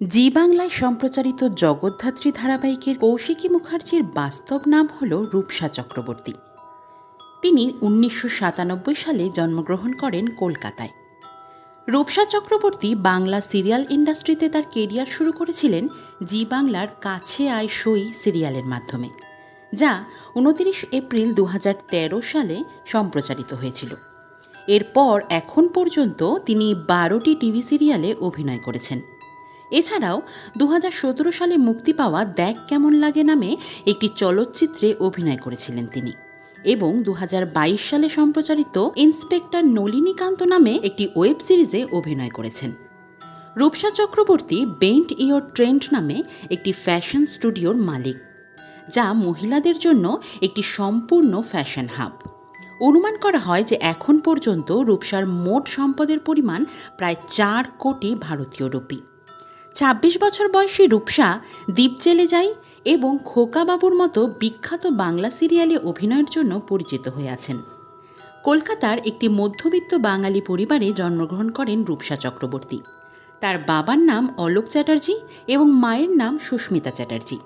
জি বাংলায় সম্প্রচারিত জগদ্ধাত্রী ধারাবাহিকের কৌশিকী মুখার্জির বাস্তব নাম হল রূপসা চক্রবর্তী। তিনি উনিশশো সাতানব্বই সালে জন্মগ্রহণ করেন কলকাতায়। রূপসা চক্রবর্তী বাংলা সিরিয়াল ইন্ডাস্ট্রিতে তার কেরিয়ার শুরু করেছিলেন জি বাংলার কাছে আয় সই সিরিয়ালের মাধ্যমে, যা উনতিরিশ এপ্রিল দু হাজার তেরো সালে সম্প্রচারিত হয়েছিল। এরপর এখন পর্যন্ত তিনি বারোটি টিভি সিরিয়ালে অভিনয় করেছেন। এছাড়াও দু হাজার সতেরো সালে মুক্তি পাওয়া দেখ কেমন লাগে নামে একটি চলচ্চিত্রে অভিনয় করেছিলেন তিনি। এবং দু হাজার বাইশ সালে সম্প্রচারিত ইন্সপেক্টর নলিনীকান্ত নামে একটি ওয়েব সিরিজে অভিনয় করেছেন। Rupsa Chakraborty bent your trend নামে একটি ফ্যাশন স্টুডিওর মালিক, যা মহিলাদের জন্য একটি সম্পূর্ণ ফ্যাশন হাব। অনুমান করা হয় যে এখন পর্যন্ত রূপসার মোট সম্পদের পরিমাণ প্রায় চার কোটি ভারতীয় রুপি। ছাব্বিশ বছর বয়সী রূপসা দ্বীপ জেলে যায় এবং খোকা বাবুর মতো বিখ্যাত বাংলা সিরিয়ালে অভিনয়ের জন্য পরিচিত হয়ে আছেন। কলকাতার একটি মধ্যবিত্ত বাঙালি পরিবারে জন্মগ্রহণ করেন রূপসা চক্রবর্তী। তার বাবার নাম অলোক চ্যাটার্জি এবং মায়ের নাম সুস্মিতা চ্যাটার্জি।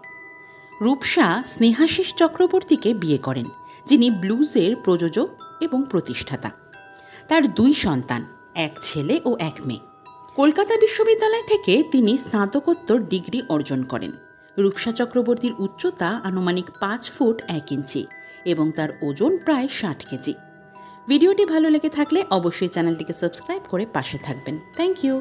রূপসা স্নেহাশিস চক্রবর্তীকে বিয়ে করেন, যিনি ব্লুজের প্রযোজক এবং প্রতিষ্ঠাতা। তার দুই সন্তান, এক ছেলে ও এক মেয়ে। কলকাতা বিশ্ববিদ্যালয় থেকে তিনি স্নাতকোত্তর ডিগ্রি অর্জন করেন। রূপসা চক্রবর্তীর উচ্চতা আনুমানিক পাঁচ ফুট এক ইঞ্চি এবং তার ওজন প্রায় ষাট কেজি। ভিডিওটি ভালো লেগে থাকলে অবশ্যই চ্যানেলটিকে সাবস্ক্রাইব করে পাশে থাকবেন। Thank you.